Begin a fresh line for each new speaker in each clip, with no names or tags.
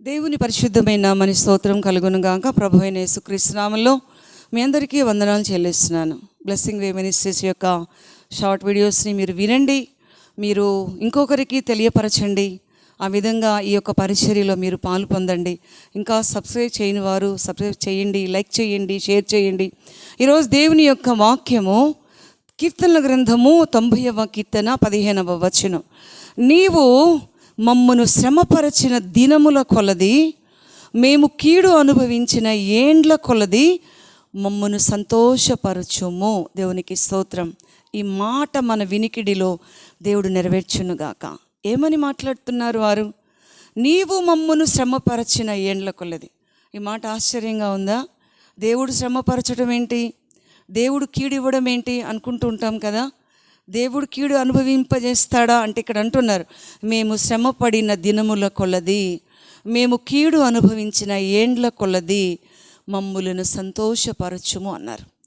దేవుని పరిశుద్ధమైన మన స్తోత్రం కలుగునుగాక ప్రభు అయిన యేసుక్రీస్తునామంలో మీ అందరికీ వందనాలు చెల్లిస్తున్నాను. బ్లెస్సింగ్ వే మినిస్ట్రీస్ యొక్క షార్ట్ వీడియోస్ని మీరు వినండి. మీరు ఇంకొకరికి తెలియపరచండి. ఆ విధంగా ఈ యొక్క పరిచర్యలో మీరు పాలు పొందండి. ఇంకా సబ్స్క్రైబ్ చేయని వారు సబ్స్క్రైబ్ చేయండి లైక్ చేయండి షేర్ చేయండి. ఈరోజు దేవుని యొక్క వాక్యము కీర్తనల గ్రంథము తొంభైవ కీర్తన పదిహేనవ వచనం. నీవు మమ్మను శ్రమపరచిన దినముల కొలది మేము కీడు అనుభవించిన ఏండ్ల కొలది మమ్మను సంతోషపరచుము. దేవునికి స్తోత్రం. ఈ మాట మన వినికిడిలో దేవుడు నెరవేర్చునుగాక. ఏమని మాట్లాడుతున్నారు వారు? నీవు మమ్మను శ్రమపరచిన ఏండ్ల కొలది. ఈ మాట ఆశ్చర్యంగా ఉందా? దేవుడు శ్రమపరచడం ఏంటి? దేవుడు కీడివ్వడం ఏంటి అనుకుంటూ ఉంటాం కదా? దేవుడు కీడు అనుభవింపజేస్తాడా అంటే ఇక్కడ అంటున్నారు మేము శ్రమపడిన దినముల కొలది మేము కీడు అనుభవించిన ఏండ్ల కొలది మమ్ములను సంతోషపరచుము అన్నారు.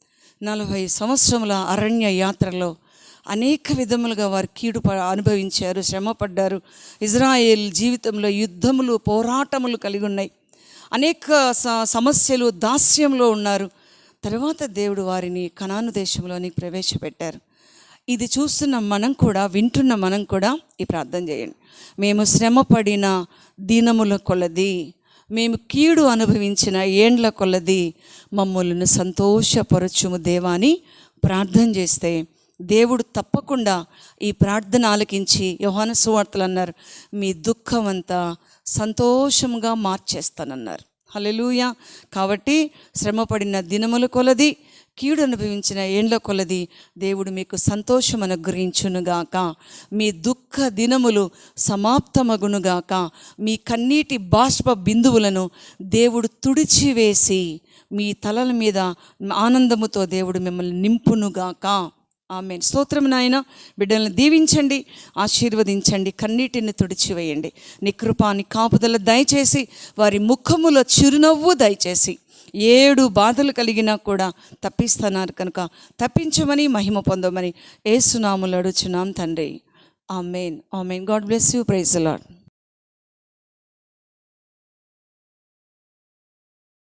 నలభై సంవత్సరముల అరణ్య యాత్రలో అనేక విధములుగా వారు కీడు ప- అనుభవించారు శ్రమపడ్డారు. ఇజ్రాయేల్ జీవితంలో యుద్ధములు పోరాటములు కలిగి ఉన్నాయి. అనేక స- సమస్యలు దాస్యంలో ఉన్నారు. తర్వాత దేవుడు వారిని కనాను దేశంలోని ప్రవేశపెట్టారు. ఇది చూస్తున్న మనం కూడా వింటున్న మనం కూడా ఈ ప్రార్థన చేయండి. మేము శ్రమపడిన దినముల కొలది మేము కీడు అనుభవించిన ఏండ్ల కొలది మమ్మల్ని సంతోషపరచుము దేవాని ప్రార్థన చేస్తే దేవుడు తప్పకుండా ఈ ప్రార్థన ఆలకించి యోహాన సువార్తలు అన్నారు మీ దుఃఖమంతా సంతోషంగా మార్చేస్తానన్నారు. హలెలూయ కాబట్టి శ్రమపడిన దినముల కొలది కీడు అనుభవించిన ఏండ్ల కొలది దేవుడు మీకు సంతోషం అనుగ్రహించునుగాక. మీ దుఃఖ దినములు సమాప్తమగునుగాక. మీ కన్నీటి బాష్ప బిందువులను దేవుడు తుడిచివేసి మీ తలల మీద ఆనందముతో దేవుడు మిమ్మల్ని నింపునుగాక. ఆమె స్తోత్రం నాయన బిడ్డలను దీవించండి ఆశీర్వదించండి కన్నీటిని తుడిచివేయండి. నీ కాపుదల దయచేసి వారి ముఖములో చిరునవ్వు దయచేసి ఏడు బాధలు కలిగినా కూడా తప్పిస్తున్నారు కనుక తప్పించమని మహిమ పొందమని ఏసునాములు అడుచున్నాం తండ్రి. Amen. Amen. God bless you. Praise lord